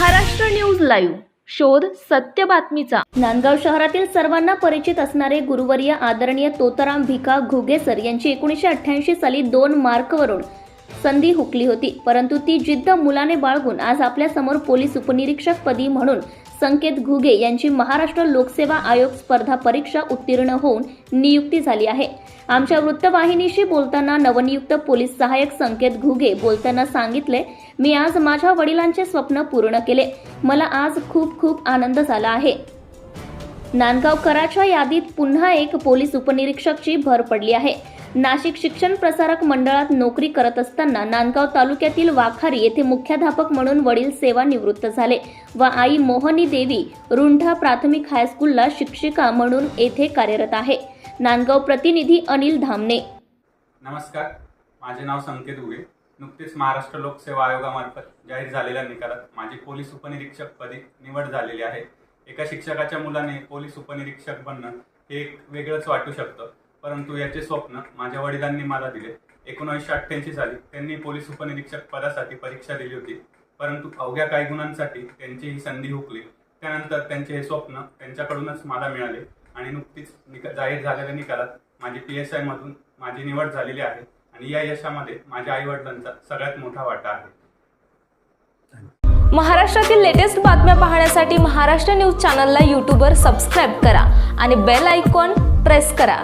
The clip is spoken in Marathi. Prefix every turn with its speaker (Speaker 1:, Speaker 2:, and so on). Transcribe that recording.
Speaker 1: Maharashtra news live. शोध सत्य बातमीचा. नांदगाव शहरातील सर्वांना परिचित असणारे गुरुवर्य आदरणीय तोताराम भिका घुगेसर यांची एकोणीसशे अठ्ठ्याऐंशी साली दोन मार्कवरून संधी हुकली होती. परंतु ती जिद्द मुलाने बाळगून आज आपल्यासमोर पोलीस उपनिरीक्षक पदी म्हणून संकेत घुगे यांची महाराष्ट्र लोकसेवा आयोग स्पर्धा परीक्षा उत्तीर्ण होऊन नियुक्ती झाली आहे. आमच्या वृत्तवाहिनीशी बोलताना नवनियुक्त पोलीस सहाय्यक संकेत घुगे बोलताना सांगितले मी आज माझ्या वडिलांचे स्वप्न पूर्ण केले. मला आज खूप खूप आनंद झाला आहे. नांदगावकराच्या यादीत पुन्हा एक पोलीस उपनिरीक्षकची भर पडली आहे. नाशिक शिक्षण प्रसारक मंडळात नोकरी करत असताना नांदगाव तालुक्यातील वाखारी येथे मुख्याध्यापक म्हणून वडील सेवानिवृत्त झाले व आई मोहनी देवी रुंढा प्राथमिक हायस्कूलला शिक्षिका म्हणून येथे कार्यरत आहे. नांदगाव प्रतिनिधी अनिल धामणे.
Speaker 2: नमस्कार माझे नाव संकेत उगे. नुकतीच महाराष्ट्र लोकसेवा आयोगामार्फत जाहीर झालेल्या निकालात माझी पोलीस उपनिरीक्षक पदी निवड झालेली आहे. एका शिक्षकाच्या मुलाने पोलीस उपनिरीक्षक बनणं हे एक वेगळंच वाटू शकतं. परंतु याचे स्वप्न माझ्या वडिलांनी मला दिले. एकोणीसशे अठ्ठ्याऐंशी साली त्यांनी पोलीस उपनिरीक्षक पदासाठी परीक्षा दिली होती. परंतु अवघ्या काही गुणांसाठी त्यांची ही संधी हुकली. त्यानंतर त्यांचे हे स्वप्न त्यांच्याकडूनच मला मिळाले. आणि नुकतीच निका जाहीर झालेल्या निकालात माझी पी एस आयमधून माझी निवड झालेली आहे आणि या यशामध्ये माझ्या आई वडिलांचा सगळ्यात मोठा वाटा आहे.
Speaker 3: महाराष्ट्रातील लेटेस्ट बातम्या पाहण्यासाठी महाराष्ट्र न्यूज चॅनलला यूट्यूबवर सबस्क्राईब करा आणि बेल आयकॉन प्रेस करा.